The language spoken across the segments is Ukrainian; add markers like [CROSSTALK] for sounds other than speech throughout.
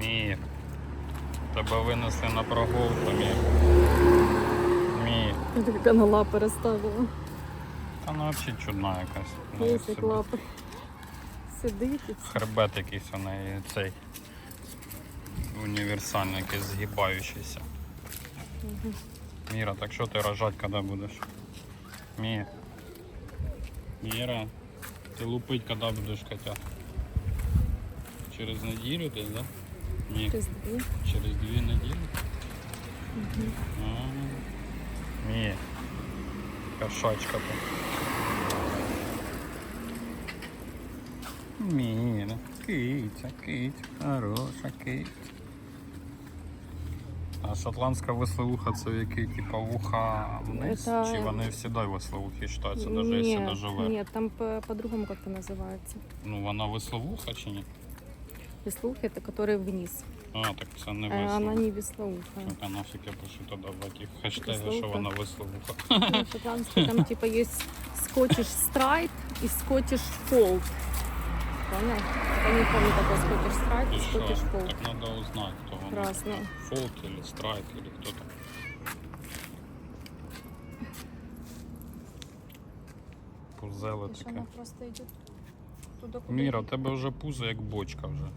Мір. Тебе винесли на прогулку, Мір. Мір. Як вона лапи розставила. Та ну взагалі чудна якась. Як лапи. Сидить і Хребет якийсь у неї цей універсальний, якийсь згибаючийся. Міра, так що ти рожать, коли будеш? Мі. Міра, ти лупить, коли будеш котят? Через неділю десь, да? Ні, через дві. через дві неділі. А, Ні. Кошачка ти. Міра, киця, киця, хороша киця. А шотландська веслоуха це які, типа вуха вниз? Это- Чи вони всегда веслоухи вважаються, навіть якщо Нет, доживе? нет, там по- по-другому как-то называется. Ну вона веслоуха чи ні? Веслуха это который вниз. А, так це не А весло. она не веслуха. А нафиг я пишу тоді в этих хештегах, що Веслоуха? вона веслоуха. Ну, [LAUGHS] Шотландский там типа [LAUGHS] есть скотиш страйт и скотиш фолд. Понял? Я не помню такой скотиш страйт И и что? скотиш фолд. Так надо узнать, кто он. Красно. Фолк или страйк или кто там. Пузеле Видишь, таке. она просто идет туда, куда Міра, в идет. тебе вже пузо як бочка вже.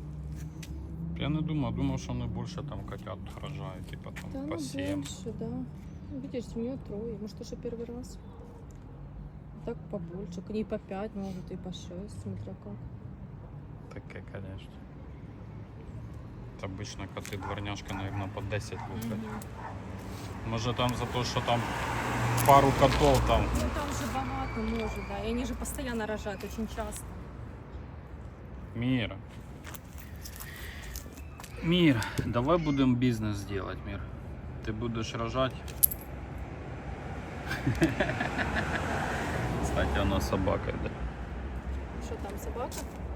Я не думав, думав, що вони більше там котят рожають, типа Да, там ну по сім. больше, да. Ну, Видишь, у нее трое. Может, уже первый раз. Так побольше. К ней по пять, может, и по шесть, смотря как. Таке, конечно. Це обично коти дворняшка, наверное, по 10 луплять. Може там за те, що там пару котов там. Ну там же багато может, да. И они же постоянно рожают очень часто. Мира. Мир, давай будем бизнес делать, Мир. Ты будешь рожать. [LAUGHS] Кстати, она собака, да? Що там, собака?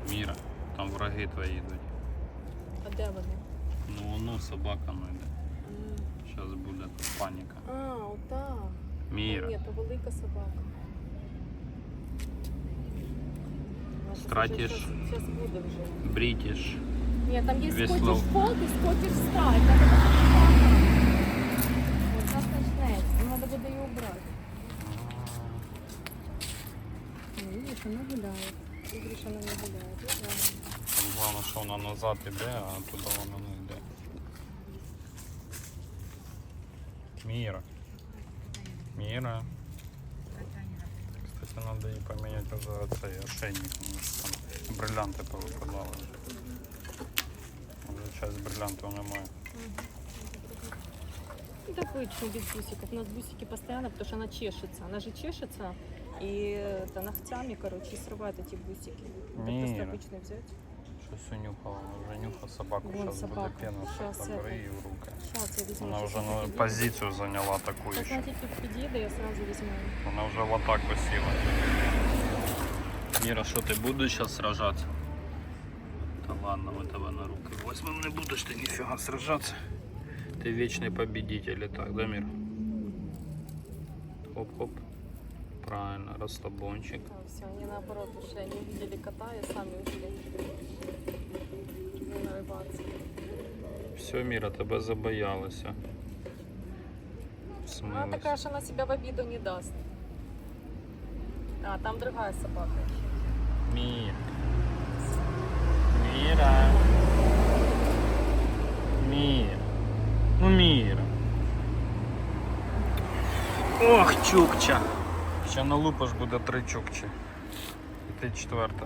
Мира, там враги твої йдуть. А де вони? Ну, ну, собака, ну йде. Зараз буде тут паніка. А, отак. Міра. Ні, то велика собака. Стратиш. Зараз буде вже. Брітіш. Ні, там є Весло. скотиш фолк і скотиш страйк. Це така собака. От зараз почнеться. Ну, Треба буде її убрати. Ну, Видиш, вона гуляє. Ти говориш, вона не гуляє. Гуляє. Там Головне, що вона назад іде, а туди вона не йде. Міра. Міра. Кстати, надо їй поміняти вже цей ошейник. тому що Там бриллианти повипадали. Вже часть бриллиантів немає. Ну, так обычно без бусиков. У нас бусики постоянно, потому что она чешется. Она же чешется и это ногтями, короче, и срывает эти бусики. Это просто Мира. обычно взять. Щось унюхала, вона вже нюхала собаку, Вон зараз буде собака. пена, Щас забери это. її в руки. Сейчас я возьму. Вона щас вже я ну, подъеду. позицію зайняла таку Сейчас ще. она тут подъеду, я сразу возьму. Вона вже в атаку сіла. Міра, що ти будеш зараз сражатися? Та ладно, ми тебе на руки возьмем, не будеш ти ніфіга сражатися. Ти вічний победитель, і так, да, Мір? Хоп-хоп. Правильно, розслабончик. А, все, они наоборот ушли. Они увидели кота и сами ушли. Не нарываться. Все, Міра, тебе забоялися. Ну, Она Смилась. такая, что она себя в обиду не даст. А, там другая собака еще. Ох, чукча. Ще налупаш буде три чукчі. І ти четверта.